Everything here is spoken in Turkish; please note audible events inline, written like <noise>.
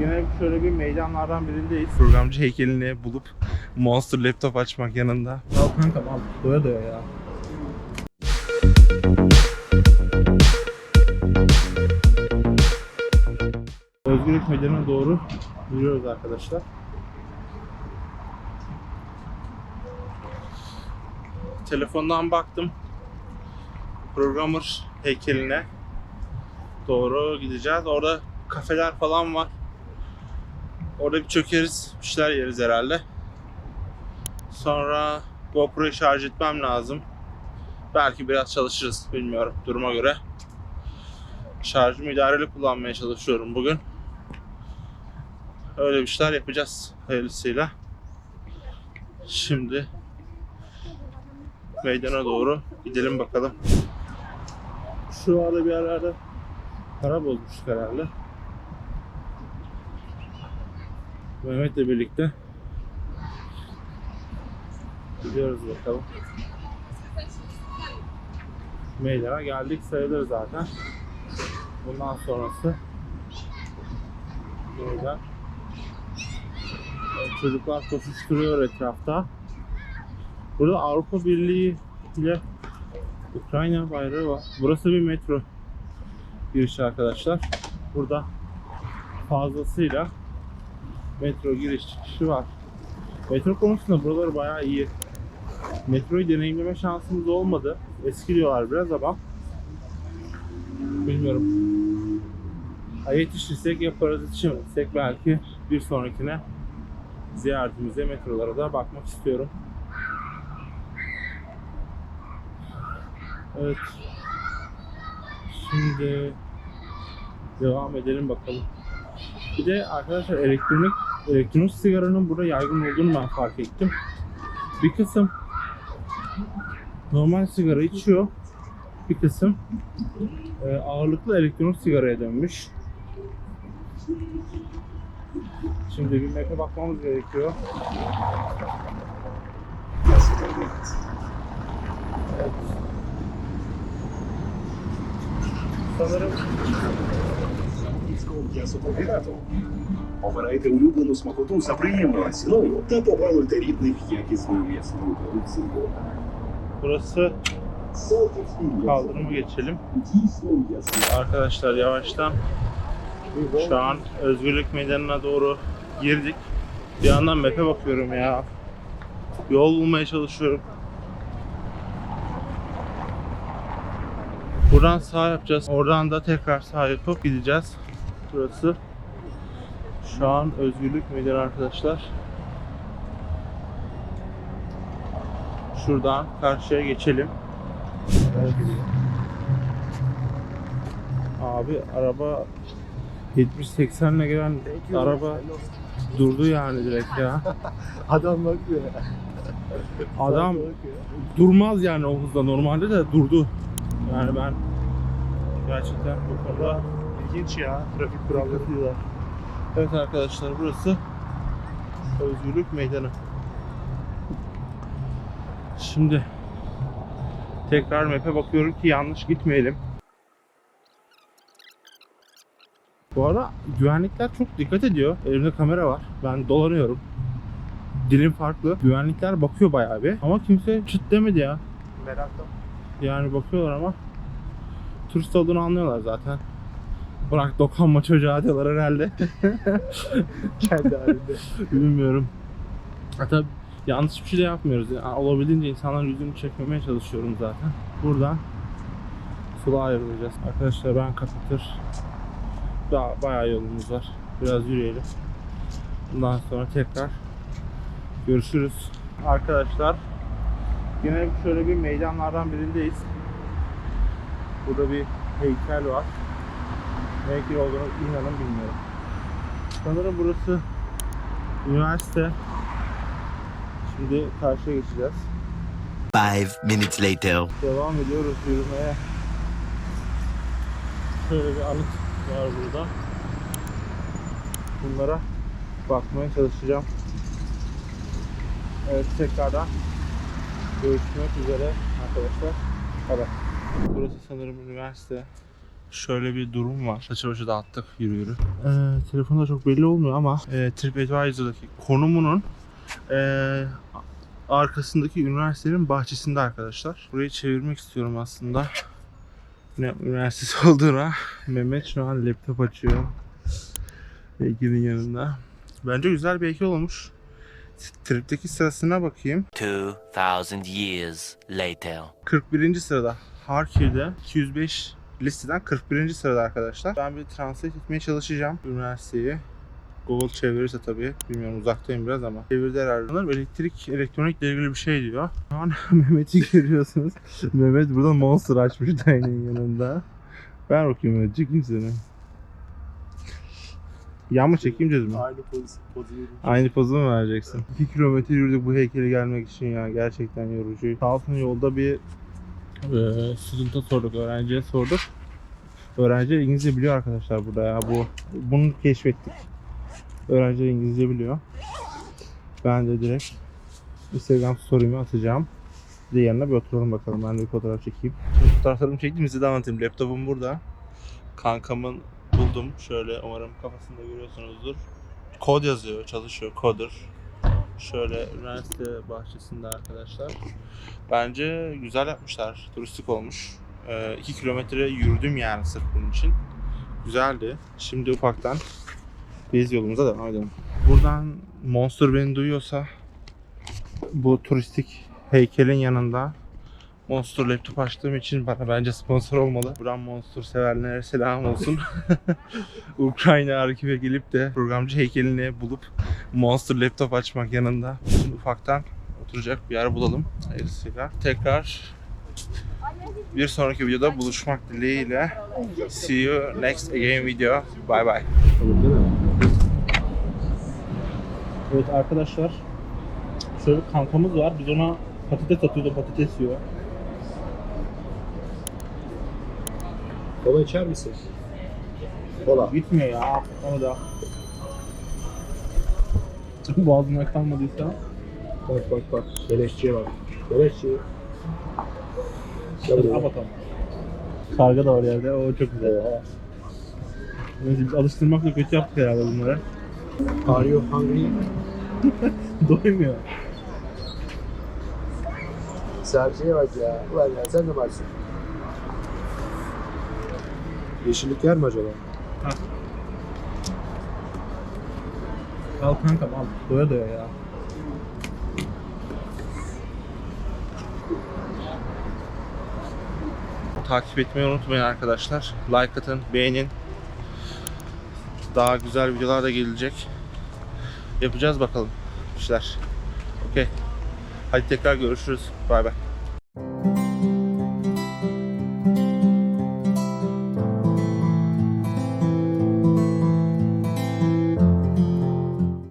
Yine şöyle bir meydanlardan birindeyiz. Programcı heykelini bulup Monster laptop açmak yanında. Al kanka al. Doya doya ya. Özgürlük Meydanı'na doğru yürüyoruz arkadaşlar. Telefondan baktım. Programmer heykeline doğru gideceğiz. Orada kafeler falan var. Orada bir çökeriz, bir şeyler yeriz herhalde. Sonra GoPro'yu şarj etmem lazım. Belki biraz çalışırız, bilmiyorum duruma göre. Şarjımı idareli kullanmaya çalışıyorum bugün. Öyle bir şeyler yapacağız hayırlısıyla. Şimdi meydana doğru gidelim bakalım. Şu arada bir yerlerde para bozmuştuk herhalde. Mehmet'le birlikte gidiyoruz bakalım. Meydana geldik sayılır zaten. Bundan sonrası. Evet, Çocuklar koşuşturuyor etrafta. Burada Avrupa Birliği ile Ukrayna bayrağı var. Burası bir metro girişi arkadaşlar. Burada fazlasıyla metro giriş çıkışı var. Metro konusunda buraları bayağı iyi. Metroyu deneyimleme şansımız olmadı. Eski diyorlar biraz ama bilmiyorum. Ha, yetişirsek yaparız, yetişemezsek belki bir sonrakine ziyaretimize metrolara da bakmak istiyorum. Evet. Şimdi devam edelim bakalım. Bir de arkadaşlar elektronik elektronik sigaranın burada yaygın olduğunu ben fark ettim. Bir kısım normal sigara içiyor. Bir kısım e, ağırlıklı elektronik sigaraya dönmüş. Şimdi bir map'e bakmamız gerekiyor. Evet. Sanırım Франківського м'ясокомбінату. Обирайте улюблену смакоту за приємною ціною та побалуйте рідних якісною м'ясною продукцією. burası Солтівський kaldırımı geçelim. дійсно м'ясний. Arkadaşlar yavaştan şu an Özgürlük Meydanı'na doğru girdik. Bir yandan map'e bakıyorum ya. Yol bulmaya çalışıyorum. Buradan sağ yapacağız. Oradan da tekrar sağ yapıp gideceğiz. Burası şu an Özgürlük Meydanı arkadaşlar. Şuradan karşıya geçelim. Evet. Abi araba 70-80 ile gelen araba durdu yani direkt ya. <laughs> Adam bakıyor. Adam durmaz yani o hızda normalde de durdu. Yani ben gerçekten bu konuda İlginç ya trafik kuralları. Evet arkadaşlar burası Özgürlük Meydanı. Şimdi tekrar map'e bakıyorum ki yanlış gitmeyelim. Bu arada güvenlikler çok dikkat ediyor. Elimde kamera var. Ben dolanıyorum. Dilim farklı. Güvenlikler bakıyor bayağı bir. Ama kimse çıt demedi ya. Merakla. Yani bakıyorlar ama turist olduğunu anlıyorlar zaten. Bırak dokunma çocuğa diyorlar herhalde. <laughs> Kendi halinde. Bilmiyorum. Hatta yanlış bir şey de yapmıyoruz. Yani olabildiğince insanların yüzünü çekmemeye çalışıyorum zaten. Buradan sola ayrılacağız. Arkadaşlar ben kapatır. Daha bayağı yolumuz var. Biraz yürüyelim. Bundan sonra tekrar görüşürüz. Arkadaşlar yine şöyle bir meydanlardan birindeyiz. Burada bir heykel var. Ne heykel olduğunu inanın bilmiyorum. Sanırım burası üniversite. Şimdi karşıya geçeceğiz. Five minutes later. Devam ediyoruz yürümeye. Şöyle bir anıt var burada. Bunlara bakmaya çalışacağım. Evet tekrardan görüşmek üzere arkadaşlar. Evet. Burası sanırım üniversite. Şöyle bir durum var. Saçı başı dağıttık yürü yürü. Ee, telefonda çok belli olmuyor ama e, TripAdvisor'daki konumunun e, arkasındaki üniversitenin bahçesinde arkadaşlar. Burayı çevirmek istiyorum aslında. Ne üniversitesi <laughs> olduğuna. Mehmet şu an laptop açıyor. Heykelin yanında. Bence güzel bir heykel olmuş. Tripteki sırasına bakayım. 2,000 years later. 41. sırada. Harkiv'de 205 listeden 41. sırada arkadaşlar. Ben bir translate etmeye çalışacağım üniversiteyi. Google çevirirse tabii. Bilmiyorum uzaktayım biraz ama. Çevirdi herhalde. Elektrik, elektronikle ilgili bir şey diyor. Şu an <laughs> Mehmet'i görüyorsunuz. <laughs> Mehmet burada Monster açmış Dayı'nın yanında. Ben okuyayım Mehmet. Çekeyim seni. Yan mı çekeyim mü? Aynı poz, pozu. Aynı pozu mu vereceksin? 2 kilometre yürüdük bu heykele gelmek için ya. Gerçekten yorucu. Sağ yolda bir e, student'a sorduk, öğrenciye sorduk. Öğrenciler İngilizce biliyor arkadaşlar burada ya. Bu bunu keşfettik. Öğrenciler İngilizce biliyor. Ben de direkt Instagram story'imi atacağım. Bir de yanına bir oturalım bakalım. Ben de bir fotoğraf çekeyim. Şimdi fotoğraflarımı çektim size de anlatayım. Laptopum burada. Kankamın buldum. Şöyle umarım kafasında görüyorsunuzdur. Kod yazıyor, çalışıyor, coder. Şöyle üniversite bahçesinde arkadaşlar. Bence güzel yapmışlar, turistik olmuş. 2 kilometre yürüdüm yani sırf bunun için. Güzeldi. Şimdi ufaktan biz yolumuza devam edelim. Buradan Monster beni duyuyorsa bu turistik heykelin yanında Monster laptop açtığım için bana bence sponsor olmalı. Buradan Monster severlere selam olsun. <laughs> Ukrayna arkive gelip de programcı heykelini bulup Monster laptop açmak yanında. Şimdi ufaktan oturacak bir yer bulalım hayırlısıyla. Tekrar bir sonraki videoda buluşmak dileğiyle. See you next again video. Bye bye. Evet arkadaşlar. Şöyle bir kankamız var. Biz ona patates atıyordu. Patates yiyor. Kola içer misin? Kola. Gitmiyor ya. Onu da. <laughs> Boğazına kalmadıysa. Bak bak bak. Beleşçiye bak. Beleşçi. Al bakalım. Karga da var yerde. O çok güzel. Oha. Neyse biz alıştırmakla kötü yaptık herhalde bunları. Are you hungry? <laughs> Doymuyor. Serçeye bak ya. Ulan ya sen de varsın. Yeşillik yer mi acaba? Al kankam al. Doya doya ya. Takip etmeyi unutmayın arkadaşlar. Like atın, beğenin. Daha güzel videolar da gelecek. Yapacağız bakalım işler. Okey. Hadi tekrar görüşürüz. Bay bay.